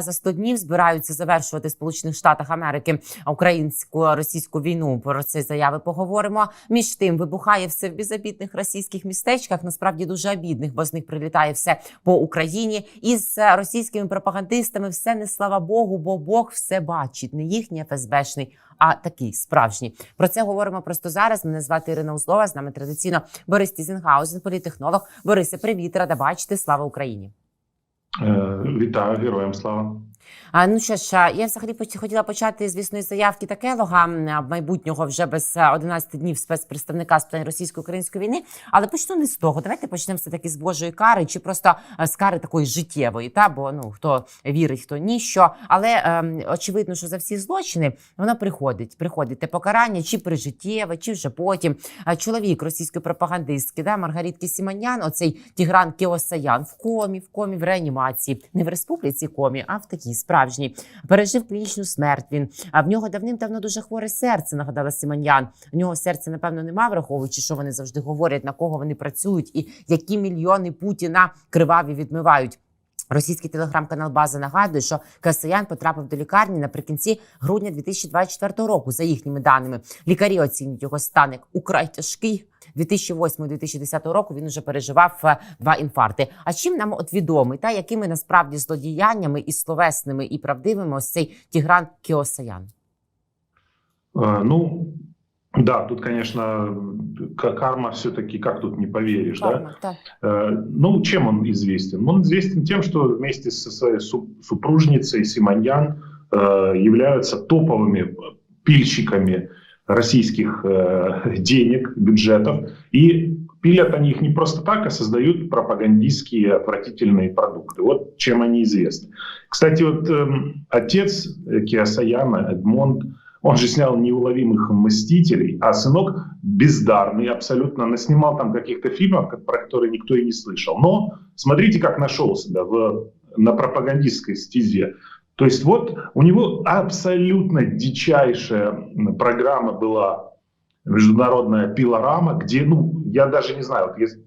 За 100 днів збираються завершувати в Сполучених Штатах Америки українсько-російську війну. Про ці заяви поговоримо. Між тим вибухає все в безобідних російських містечках. Насправді дуже обідних, бо з них прилітає все по Україні. І з е, російськими пропагандистами все не слава Богу, бо Бог все бачить. Не їхній ФСБшний, а такий справжній. Про це говоримо просто зараз. Мене звати Ірина Узлова. З нами традиційно Борис Тізенгаузен, політехнолог. Борисе, привіт, рада бачити. Слава Україні. Е, Вітаю, героям слава. А ну що ж, я взагалі хотіла почати звісно із заявки Такелога майбутнього вже без а, 11 днів спецпредставника з питань російсько-української війни. Але почну не з того. Давайте почнемо все таки з Божої кари, чи просто з кари такої життєвої. Та бо ну хто вірить, хто ні що. Але ем, очевидно, що за всі злочини вона приходить. Приходить те покарання, чи прижиттєве, чи вже потім. Чоловік російської пропагандистки, да, Маргаритки Сіманян, оцей Тігран Кіосаян в комі, в комі в реанімації, не в республіці комі, а в такій справжній. Пережив клінічну смерть. Він а в нього давним-давно дуже хворе серце. Нагадала Сіманян. У нього серця, напевно, нема, враховуючи, що вони завжди говорять, на кого вони працюють, і які мільйони Путіна криваві відмивають. Російський телеграм-канал База нагадує, що Касаян потрапив до лікарні наприкінці грудня 2024 року. За їхніми даними, лікарі оцінюють його стан як украй тяжкий. 2008-2010 року він уже переживав е, два інфаркти. А чим нам от відомий та якими насправді злодіяннями і словесними, і правдивими ось цей Тігран Кіосаян? Э, Ну, да, тут, конечно, к- карма все-таки, как тут не поверишь, да? Карма, та. Э, Ну, чем он известен? Он известен тем, что вместе со своей су- супружницей Симоньян э, являются топовыми пильщиками российских э, денег, бюджетов. И пилят они их не просто так, а создают пропагандистские отвратительные продукты. Вот чем они известны. Кстати, вот эм, отец э, Киосаяна, Эдмонд, он же снял «Неуловимых мстителей», а сынок бездарный абсолютно, наснимал там каких-то фильмов, про которые никто и не слышал. Но смотрите, как нашел себя в, на пропагандистской стезе. То есть вот у него абсолютно дичайшая программа была международная пилорама, где, ну, я даже не знаю, вот есть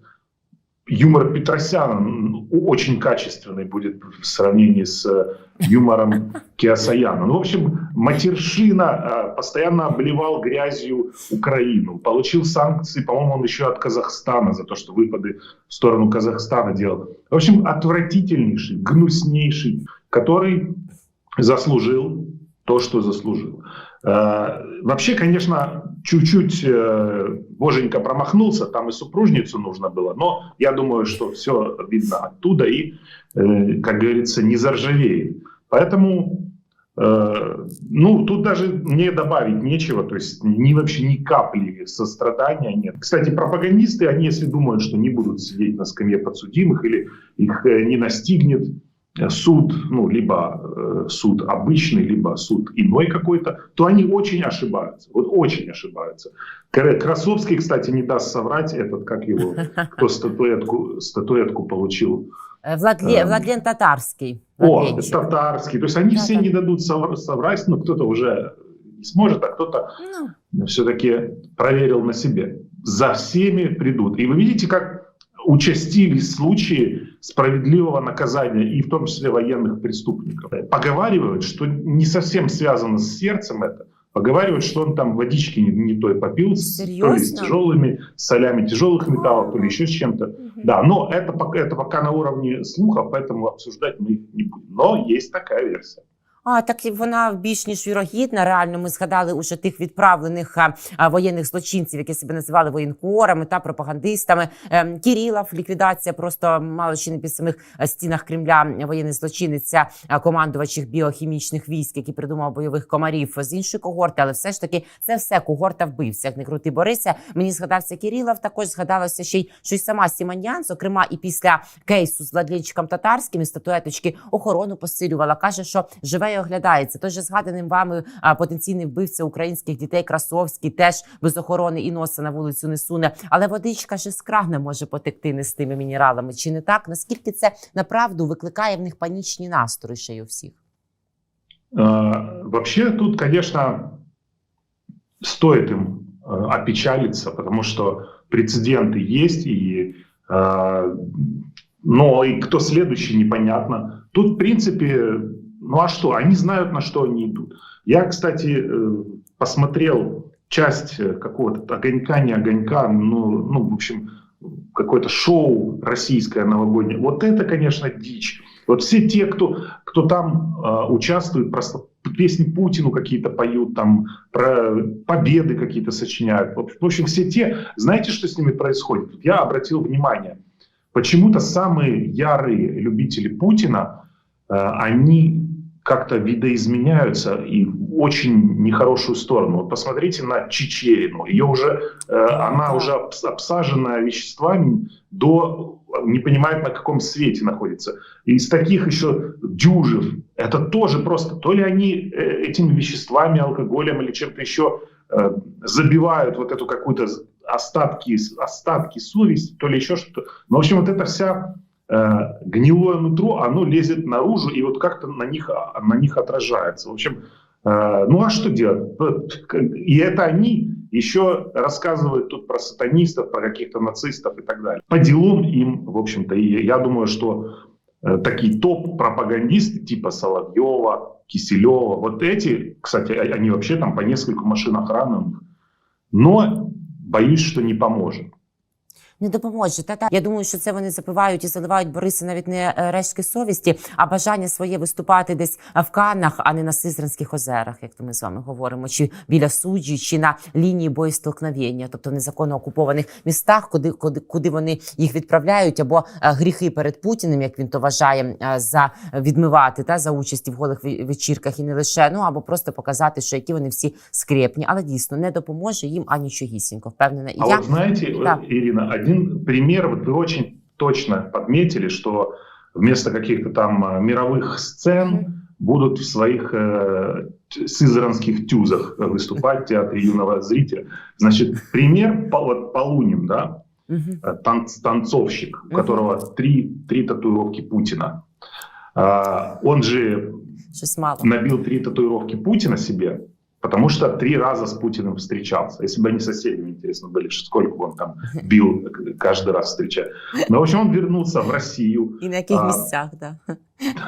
юмор Петросяна очень качественный будет в сравнении с э, юмором Киосаяна. Ну, в общем, матершина э, постоянно обливал грязью Украину. Получил санкции, по-моему, он еще от Казахстана за то, что выпады в сторону Казахстана делал. В общем, отвратительнейший, гнуснейший, который заслужил то, что заслужил. Э, Вообще, конечно, чуть-чуть э, Боженька промахнулся, там и супружницу нужно было, но я думаю, что все видно оттуда и, э, как говорится, не заржавеет. Поэтому, ну, тут даже мне добавить нечего, то есть ни вообще ни капли сострадания нет. Кстати, пропагандисты, они если думают, что не будут сидеть на скамье подсудимых или их не настигнет суд, ну, либо э, суд обычный, либо суд иной какой-то, то они очень ошибаются. Вот очень ошибаются. Кра- Красовский, кстати, не даст соврать, этот, как его, кто статуэтку, статуэтку получил. Е, Владлє, Ем. Владлен Татарський. О, татарский. То есть они Да, все да. не дадут совр- соврать, но кто-то уже не сможет, а кто-то Ну, все-таки проверил на себе. За всеми придут. И вы видите, как участились случаи справедливого наказания, и в том числе военных преступников. Поговаривают, что не совсем связано с сердцем это. Поговаривают, что он там водички не, не той попил, с- то ли с Серьезно? тяжелыми солями тяжелых металлов, то ли еще с чем-то. мгм. Да, но это пока, это пока на уровне слуха, поэтому обсуждать мы их не будем. Но есть такая версия. А так вона більш ніж вірогідна. Реально, ми згадали уже тих відправлених а, а, воєнних злочинців, які себе називали воєнкорами та пропагандистами. Ем, Кірілов, ліквідація просто мало чи не під самих стінах Кремля. Воєнний злочинець, це, а, командувач їх біохімічних військ, який придумав бойових комарів з іншої когорти, але все ж таки це все когорта вбивця. Як не крути Бориса. Мені згадався Кірілов. Також згадалося ще й що й сама Сіманян, зокрема, і після кейсу з Владленчиком Татарським і статуеточки охорону посилювала. каже, що живе і оглядається. Той же згаданим вами а, потенційний вбивця українських дітей Красовський теж без охорони і носа на вулицю не суне. Але водичка ж з крана може потекти не з тими мінералами. Чи не так? Наскільки це направду викликає в них панічні настрої ще й у всіх? Э, Вообще тут, конечно, стоит им э, опечалиться, потому что прецеденты есть, и, э, но и кто следующий, непонятно. Тут, в принципе, ну а что? Они знают, на что они идут. Я, кстати, э, посмотрел часть э, какого-то огонька, не огонька, ну, ну в общем, какое-то шоу российское новогоднее. Вот это, конечно, дичь. Вот все те, кто, кто там э, участвует, просто песни Путину какие-то поют, там про победы какие-то сочиняют. В общем, все те, знаете, что с ними происходит? Я обратил внимание, почему-то самые ярые любители Путина, они как-то видоизменяются и в очень нехорошую сторону. Вот посмотрите на Чечерину. Ее уже, э, она уже обс- обсажена веществами до не понимает, на каком свете находится. И из таких еще дюжев, это тоже просто, то ли они э, этими веществами, алкоголем или чем-то еще э, забивают вот эту какую-то остатки, остатки совести, то ли еще что-то. Но, в общем, вот эта вся гнилое нутро, оно лезет наружу и вот как-то на них, на них отражается. В общем, э, ну а что делать? И это они еще рассказывают тут про сатанистов, про каких-то нацистов и так далее. По делам им, в общем-то, и я думаю, что э, такие топ-пропагандисты типа Соловьева, Киселева, вот эти, кстати, а- они вообще там по несколько машин охраны. Но боюсь, что не поможет. Не допоможе. Та, та. Я думаю, що це вони запивають і заливають Бориса навіть не е, рештки совісті, а бажання своє виступати десь в Каннах, а не на Сизранських озерах, як то ми з вами говоримо, чи біля суджі, чи на лінії боєстолкновення, тобто в незаконно окупованих містах, куди, куди, куди вони їх відправляють, або е, гріхи перед Путіним, як він то вважає, е, за відмивати та за участі в голих вечірках і не лише ну або просто показати, що які вони всі скрепні, але дійсно не допоможе їм анічогісінько. Впевнена, і А я знаете, Да. вот, Ирина, один пример, вот вы очень точно подметили, что вместо каких-то там э, мировых сцен будут в своих э, сызранских тюзах выступать в театре юного зрителя. Значит, пример вот Полунин, да, э, танц- танцовщик, у которого три, три татуировки Путина. А, он же набил три татуировки Путина себе, потому что три раза с Путиным встречался. Если бы они соседи, интересно были, сколько он там бил каждый раз встречая. Но, в общем, он вернулся в Россию. І на яких А, місцях, да.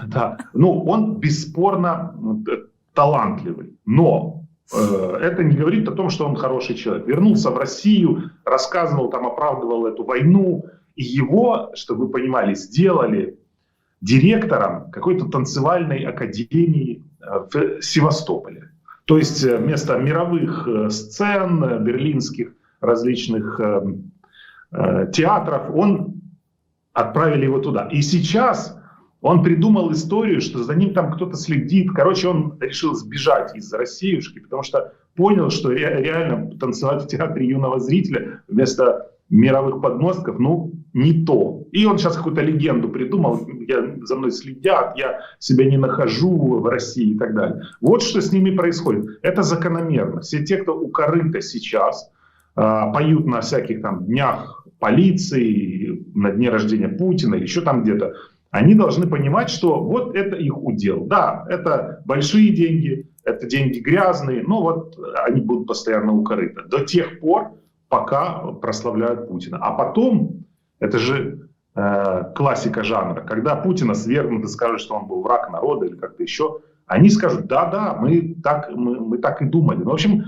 Да. Ну, он бесспорно ну, т- талантливый. Но э, это не говорит о том, что он хороший человек. Вернулся в Россию, рассказывал, там оправдывал эту войну. И его, чтобы вы понимали, сделали директором какой-то танцевальной академии э, в Севастополе. То есть э, вместо мировых э, сцен, э, берлинских различных театров, он отправили его туда. И сейчас он придумал историю, что за ним там кто-то следит. Короче, он решил сбежать из Россиюшки, потому что понял, что ре- реально танцевать в театре юного зрителя вместо мировых подмостков, ну, не то. И он сейчас какую-то легенду придумал, я, за мной следят, я себя не нахожу в России и так далее. Вот что с ними происходит. Это закономерно. Все те, кто у корыта сейчас, а, поют на всяких там днях полиции, на дне рождения Путина или еще там где-то, они должны понимать, что вот это их удел. Да, это большие деньги, это деньги грязные, но вот они будут постоянно у корыта. До тех пор, пока прославляют Путина. А потом, это же э, классика жанра, когда Путина свергнут и скажут, что он был враг народа или как-то еще, они скажут, да-да, мы так, мы, мы так и думали. Ну, в общем,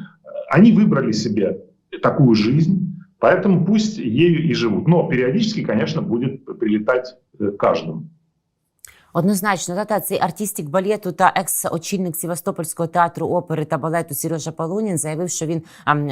они выбрали себе такую жизнь, поэтому пусть ею и живут. Но периодически, конечно, будет прилетать э, каждому. Однозначно, та, та цей артистик балету та екс-очільник Севастопольського театру опери та балету Сережа Полунін заявив, що він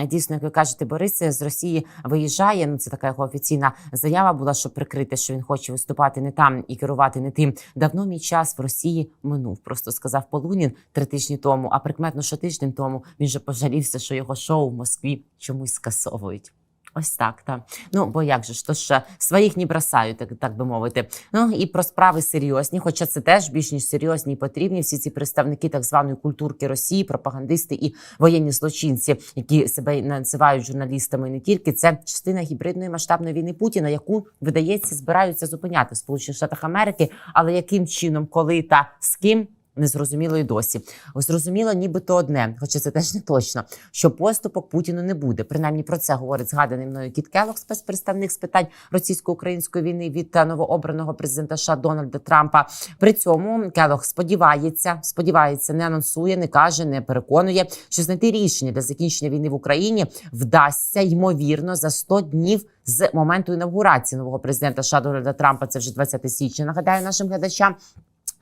дійсно, як ви кажете, Борис з Росії виїжджає. Ну це така його офіційна заява була, щоб прикрити, що він хоче виступати не там і керувати не тим. Давно мій час в Росії минув. Просто сказав Полунін три тижні тому. А прикметно, що тиждень тому він же пожалівся, що його шоу в Москві чомусь скасовують. Ось так, так. Ну, бо як же ж, то ж своїх не бросають, так, так би мовити. Ну і про справи серйозні, хоча це теж більш ніж серйозні і потрібні. Всі ці представники так званої культурки Росії, пропагандисти і воєнні злочинці, які себе називають журналістами, не тільки це частина гібридної масштабної війни Путіна, яку видається збираються зупиняти в Сполучених Штатах Америки. Але яким чином, коли та з ким? Не зрозуміло і досі. Зрозуміло, нібито одне, хоча це теж не точно, що поступок Путіну не буде. Принаймні про це говорить згаданий мною Кіт Келлог, спецпредставник з питань російсько-української війни від новообраного президента США Дональда Трампа. При цьому Келлог сподівається, сподівається, не анонсує, не каже, не переконує, що знайти рішення для закінчення війни в Україні вдасться ймовірно за 100 днів з моменту інавгурації нового президента США Дональда Трампа. Це вже 20 січня. Нагадаю нашим глядачам.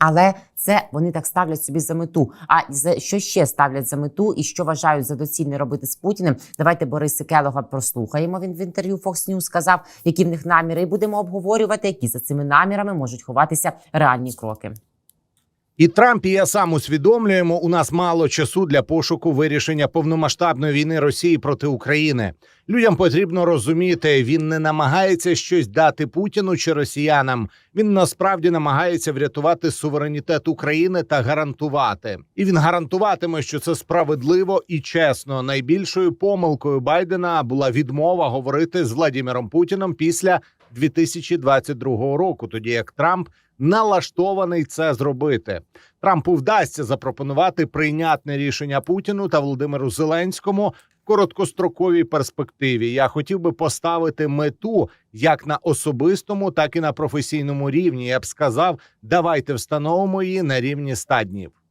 Але це вони так ставлять собі за мету. А за що ще ставлять за мету і що вважають за доцільне робити з Путіним? Давайте Бориса Келога прослухаємо. Він в інтерв'ю Fox News сказав, які в них наміри, і будемо обговорювати, які за цими намірами можуть ховатися реальні кроки. І Трамп і я сам усвідомлюємо, у нас мало часу для пошуку вирішення повномасштабної війни Росії проти України. Людям потрібно розуміти, він не намагається щось дати Путіну чи росіянам. Він насправді намагається врятувати суверенітет України та гарантувати. І він гарантуватиме, що це справедливо і чесно. Найбільшою помилкою Байдена була відмова говорити з Владіміром Путіном після 2022 року, тоді як Трамп налаштований це зробити. Трампу вдасться запропонувати прийнятне рішення Путіну та Володимиру Зеленському в короткостроковій перспективі. Я хотів би поставити мету як на особистому, так і на професійному рівні. Я б сказав, давайте встановимо її на рівні 100 днів.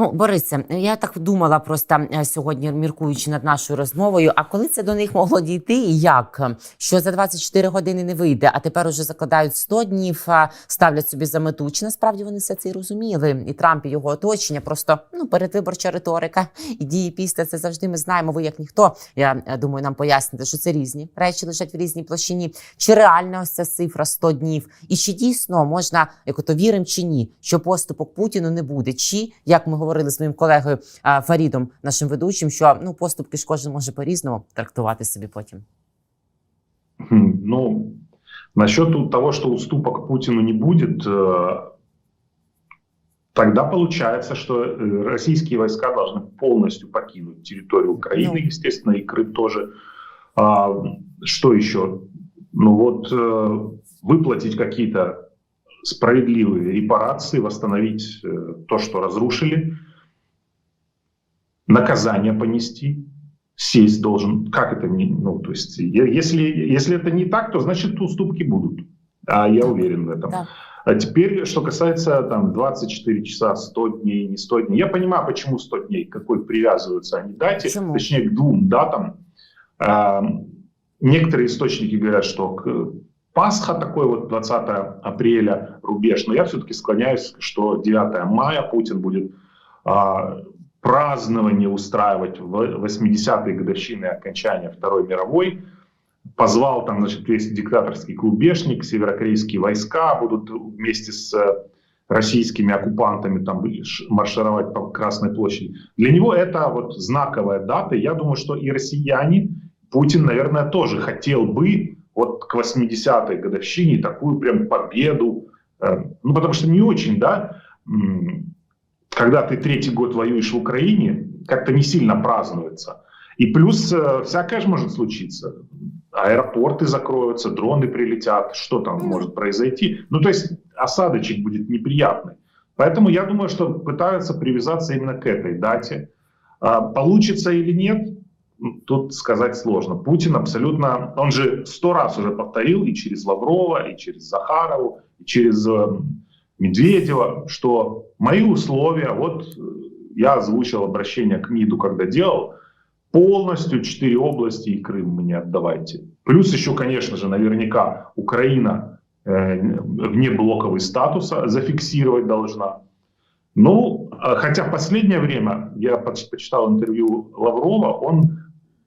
Ну, Борисе, я так думала просто е, сьогодні, міркуючи над нашою розмовою. А коли це до них могло дійти, і як що за 24 години не вийде, а тепер уже закладають 100 днів, ставлять собі за мету. Чи насправді вони все це і розуміли? І Трамп і його оточення просто ну передвиборча риторика і дії після це завжди. Ми знаємо. Ви як ніхто. Я е, думаю, нам поясните, що це різні речі лежать в різній площині. Чи реальна ось ця цифра 100 днів? І чи дійсно можна, як ото віримо чи ні, що поступок Путіну не буде? Чи як ми говорили з моїм колегою а, Фарідом, нашим ведучим, що ну поступки ж кожен може по-різному трактувати собі потім. Хм, Ну, насчет того, что уступок Путину не будет, э, тогда получается, что э, российские войска должны полностью покинуть территорию Украины, Ну. естественно, и Крым тоже. А, Что еще? Ну вот э, выплатить какие-то справедливые репарации, восстановить э, то, что разрушили, наказание понести, сесть должен. Как это не, ну, то есть, если, если это не так, то значит уступки будут. А я уверен в этом. Да. А теперь, что касается там 24 часа, 100 дней, не 100 дней. Я понимаю, почему 100 дней, какой привязываются они дате, Почему? точнее к двум датам. Некоторые источники говорят, что к Пасха такой вот 20 апреля рубеж, но я все-таки склоняюсь, что 9 мая Путин будет а, празднование устраивать в 80-й годовщины окончания Второй мировой. Позвал там, значит, весь диктаторский клубешник, северокорейские войска будут вместе с э, российскими оккупантами там маршировать по Красной площади. Для него это вот знаковая дата. Я думаю, что и россияне, Путин, наверное, тоже хотел бы вот к 80-й годовщине такую прям победу. Э, Ну, потому что не очень, да, когда ты третий год воюешь в Украине, как-то не сильно празднуется. И плюс э, всякое же может случиться. Аэропорты закроются, дроны прилетят, что там может произойти. Ну, то есть осадочек будет неприятный. Поэтому я думаю, что пытаются привязаться именно к этой дате. А, получится или нет, тут сказать сложно. Путин абсолютно, он же сто раз уже повторил и через Лаврова, и через Захарову, и через э, Медведева, что мои условия, вот э, я озвучил обращение к МИДу, когда делал, полностью четыре области и Крым мне отдавайте. Плюс еще, конечно же, наверняка Украина э, внеблоковый статус зафиксировать должна. Ну, а хотя последнее время, я поч- почитал интервью Лаврова, он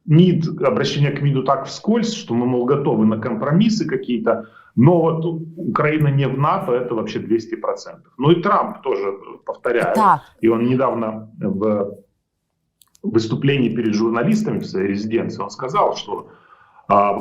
МИД, обращение к МИДу так вскользь, что мы, мол, готовы на компромиссы какие-то, но вот Украина не в НАТО, это вообще 200%. Ну и Трамп тоже повторяет. Так, И он недавно в выступлении перед журналистами в своей резиденции, он сказал, что а,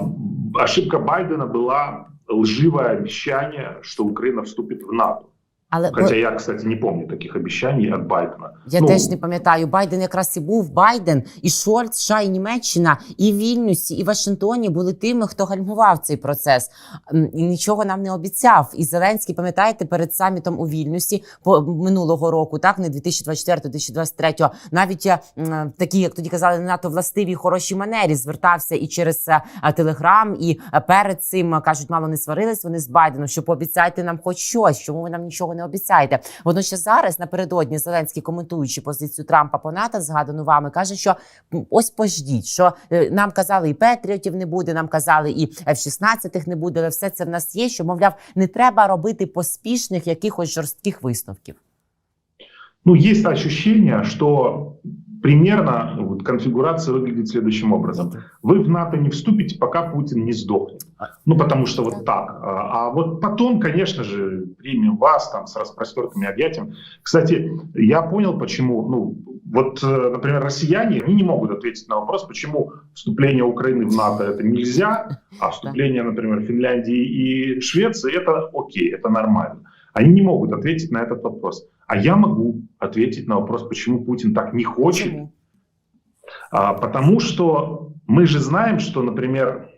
ошибка Байдена была лживое обещание, что Украина вступит в НАТО. Але Хотя я, кстати, не помню таких обещаний от Байдена. Я Ну, теж не пам'ятаю. Байден якраз і був Байден, і Шольц, США, і Німеччина, і в Вільнюсі, і Вашингтоні були тими, хто гальмував цей процес. І нічого нам не обіцяв. І Зеленський, пам'ятаєте, перед самітом у Вільнюсі по минулого року, так не 2024-2023, навіть е, такі, як тоді казали, не надто властиві хороші манері, звертався і через е, е, телеграм, і перед цим кажуть, мало не сварились вони з Байденом, що пообіцяйте нам хоч щось, чому ви нам нічого не обіцяєте. Водночас зараз напередодні Зеленський, коментуючи позицію Трампа по НАТО, згадану вами, каже, що ось пождіть, що е, нам казали, і Петріотів не буде, нам казали, і F-16 не буде, але все це в нас є. Що мовляв, не треба робити поспішних якихось жорстких висновків. Ну, есть ощущение, что примерно вот, конфигурация выглядит следующим образом. Вы в НАТО не вступите, пока Путин не сдохнет. Ну, потому что вот так. А, а вот потом, конечно же, примем вас там с распростертыми объятиями. Кстати, я понял, почему, ну, вот, э, например, россияне, они не могут ответить на вопрос, почему вступление Украины в НАТО это нельзя, а вступление, например, Финляндии и Швеции это окей, это нормально. Они не могут ответить на этот вопрос. А я могу ответить на вопрос, почему Путин так не хочет. А, потому что мы же знаем, что, например,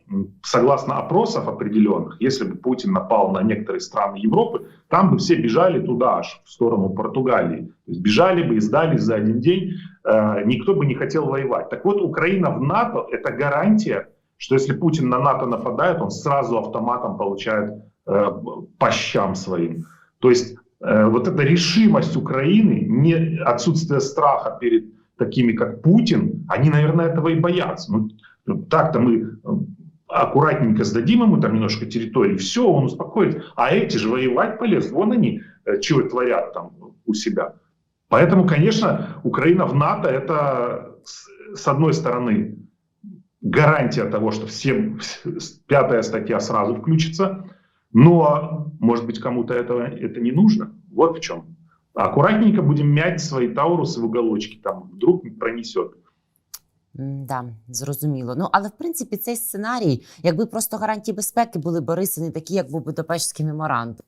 согласно опросов определенных, если бы Путин напал на некоторые страны Европы, там бы все бежали туда аж, в сторону Португалии. То есть бежали бы и сдались за один день, э, никто бы не хотел воевать. Так вот, Украина в НАТО – это гарантия, что если Путин на НАТО нападает, он сразу автоматом получает э, по щам своим. То есть вот эта решимость Украины, не отсутствие страха перед такими, как Путин, они, наверное, этого и боятся. Ну, так-то мы э, аккуратненько сдадим ему там немножко территории, все, он успокоится. А эти же воевать полезут. Вон они, э, чего творят там у себя. Поэтому, конечно, Украина в НАТО это, с одной стороны, гарантия того, что всем пятая статья сразу включится, но, может быть, кому-то этого это не нужно. Вот в чем. Аккуратненько будем мять свои таурусы в уголочке, там вдруг пронесет. М, Да, зрозуміло. Ну але в принципі цей сценарій, якби просто гарантії безпеки були Борисини такі, як був Будапештський меморандум.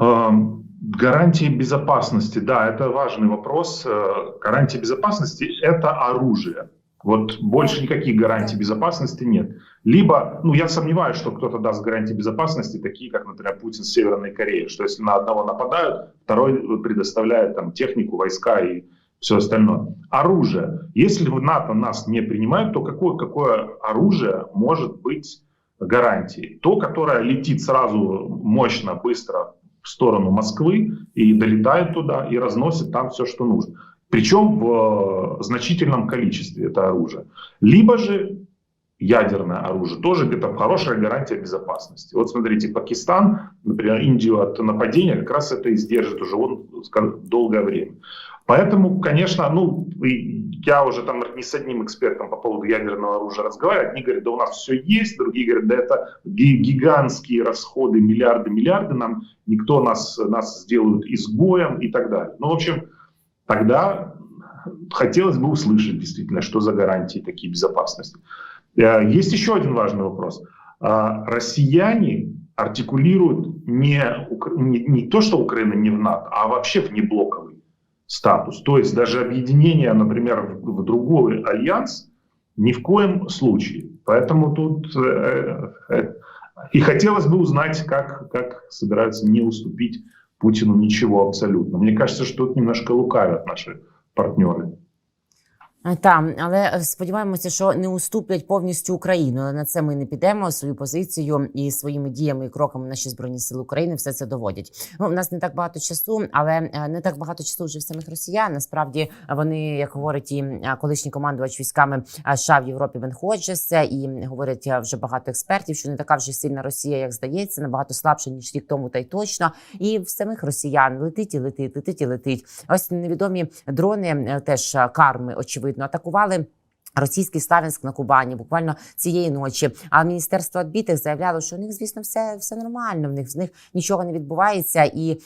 Эм, Гарантии безопасности, да, это важный вопрос. Э, Гарантии безопасности – это оружие. Вот больше никаких гарантий безопасности нет. Либо, ну, я сомневаюсь, что кто-то даст гарантии безопасности, такие, как, например, Путин с Северной Кореей, что если на одного нападают, второй предоставляет там технику, войска и все остальное. Оружие. Если в НАТО нас не принимают, то какое, какое оружие может быть гарантией? То, которое летит сразу мощно, быстро в сторону Москвы и долетает туда и разносит там все, что нужно. Причем в э, значительном количестве это оружие. Либо же ядерное оружие, тоже где-то хорошая гарантия безопасности. Вот смотрите, Пакистан, например, Индию от нападения как раз это и сдержит уже он долгое время. Поэтому, конечно, ну, я уже там не с одним экспертом по поводу ядерного оружия разговариваю. Одни говорят, да у нас все есть, другие говорят, да это ги- гигантские расходы, миллиарды, миллиарды, нам никто нас, нас сделают изгоем и так далее. Ну, в общем, тогда хотелось бы услышать действительно, что за гарантии такие безопасности. Э, Есть еще один важный вопрос. А, Россияне артикулируют не, не, не то, что Украина не в НАТО, а вообще внеблоковый статус. То есть даже объединение, например, в, в другой альянс ни в коем случае. Поэтому тут э, э, и хотелось бы узнать, как, как собираются не уступить Путину ничего абсолютно. Мне кажется, что тут немножко лукавят наши партнеры. Так, але сподіваємося, що не уступлять повністю Україну. На це ми не підемо. Свою позицію і своїми діями і кроками наші збройні сили України все це доводять. Ну, у нас не так багато часу, але е, не так багато часу вже в самих росіян. Насправді вони, як говорить і е, колишній командувач військами е, США в Європі Бен Ходжес, і говорять вже багато експертів, що не така вже сильна Росія, як здається, набагато слабша ніж рік тому, та й точно. І в самих росіян летить і летить, летить і летить. Ось невідомі дрони теж карми очевидно атакували. Російський Славянськ на Кубані буквально цієї ночі. А міністерство відбитих заявляло, що у них, звісно, все, все нормально. В них з них нічого не відбувається, і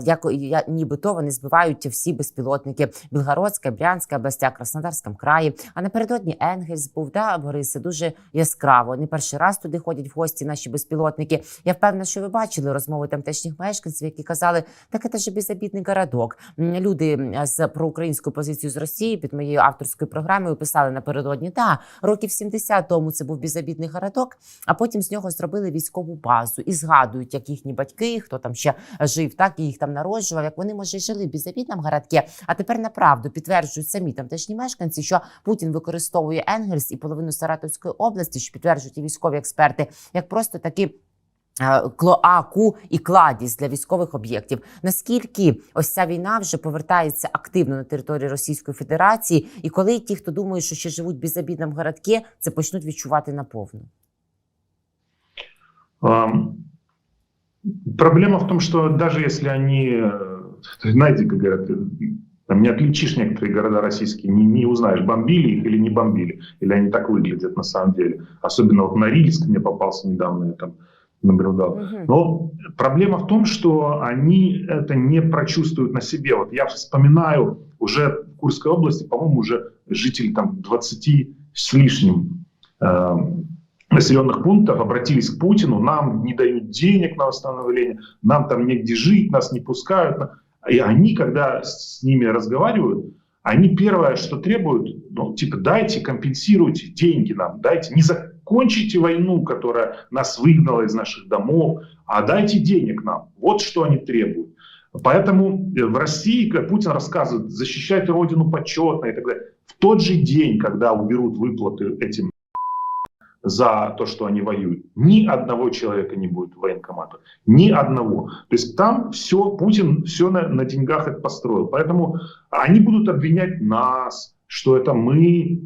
як я, нібито вони збивають всі безпілотники Білгородська, Брянська областя, Краснодарському краї. А напередодні Енгельс був да Борисе дуже яскраво. Не перший раз туди ходять в гості наші безпілотники. Я впевнена, що ви бачили розмови тамтешніх мешканців, які казали, так це ж безобідний городок. Люди з проукраїнською позицією з Росії під моєю авторською програмою писали напередодні. Та років 70 тому це був безобідний городок, а потім з нього зробили військову базу і згадують, як їхні батьки, хто там ще жив, так і їх там народжував, як вони може й жили в безобідному городці. А тепер направду підтверджують самі тамтешні мешканці, що Путін використовує Енгельс і половину Саратовської області, що підтверджують і військові експерти, як просто такі. е, Клоаку і кладість для військових об'єктів. Наскільки ось ця війна вже повертається активно на території Російської Федерації, і коли ті, хто думають, що ще живуть в безобідному городці, це почнуть відчувати наповну? Ам, Проблема в том, что даже если они, э, знаете, как говорят, э, там не отличишь некоторые города российские, не, не узнаешь, бомбили их или не бомбили, или они так выглядят на самом деле. Особенно вот Норильск мне попался недавно, я там наблюдал. Мгм. Но проблема в том, что они это не прочувствуют на себе. Вот я вспоминаю уже в Курской области, по-моему, уже жители там 20 с лишним э, населенных пунктов обратились к Путину, нам не дают денег на восстановление, нам там негде жить, нас не пускают. И они, когда с ними разговаривают, они первое, что требуют, ну, типа, дайте, компенсируйте деньги нам, дайте, не закончите войну, которая нас выгнала из наших домов, а дайте денег нам. Вот что они требуют. Поэтому э, в России, как Путин рассказывает, защищать родину почетно и так далее. В тот же день, когда уберут выплаты этим за то, что они воюют, ни одного человека не будет в военкоматах. Ни одного. То есть там все, Путин все на, на деньгах это построил. Поэтому они будут обвинять нас, что это мы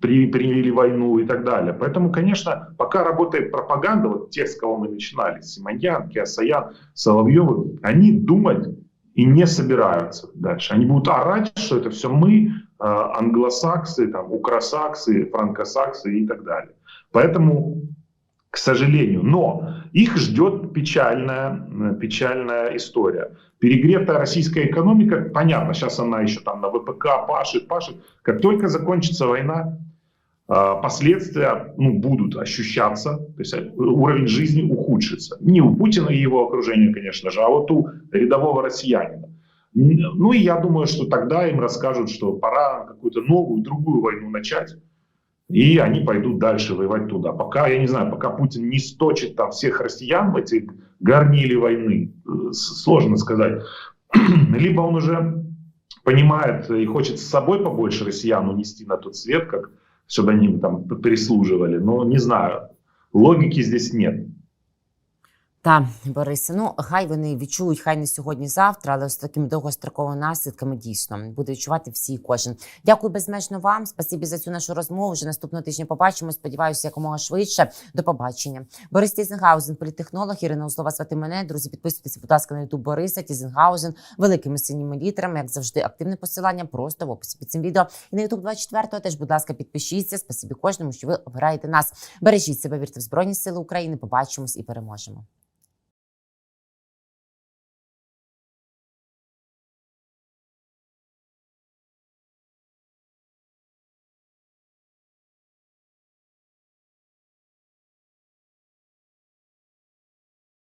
при, привели войну и так далее. Поэтому, конечно, пока работает пропаганда, вот те, с кого мы начинали, Симоньян, Киасаян, Соловьевы, они думать и не собираются дальше. Они будут орать, что это все мы, э, англосаксы, там, украсаксы, франкосаксы и так далее. Поэтому, к сожалению, но их ждет печальная, э, печальная история. Перегретая российская экономика, понятно, сейчас она еще там на ВПК пашет, пашет. Как только закончится война, последствия ну, будут ощущаться, то есть э, уровень жизни ухудшится. Не у Путина и его окружения, конечно же, а вот у рядового россиянина. Ну и я думаю, что тогда им расскажут, что пора какую-то новую, другую войну начать. И они пойдут дальше воевать туда. Пока, я не знаю, пока Путин не сточит там всех россиян в эти горнили войны, э, сложно сказать. Либо он уже понимает и хочет с собой побольше россиян унести на тот свет, как чтобы они там прислуживали. Но не знаю, логики здесь нет. Та Борисе, ну хай вони відчують, хай не сьогодні, завтра, але з такими довгостроковими наслідками дійсно буде відчувати всі і кожен. Дякую безмежно вам. Спасибі за цю нашу розмову. Вже наступного тижня побачимо. Сподіваюся, якомога швидше. До побачення. Борис Тізенгаузен, політтехнолог, Ірина Узлова звати мене. Друзі, підписуйтесь, будь ласка, на ютуб Бориса Тізенгаузен великими синіми літерами. Як завжди, активне посилання просто в описі під цим відео. І на ютуб 24 теж, будь ласка, підпишіться. Спасибі кожному, що ви обираєте нас. Бережіть себе, вірте в Збройні Сили України. Побачимось і переможемо.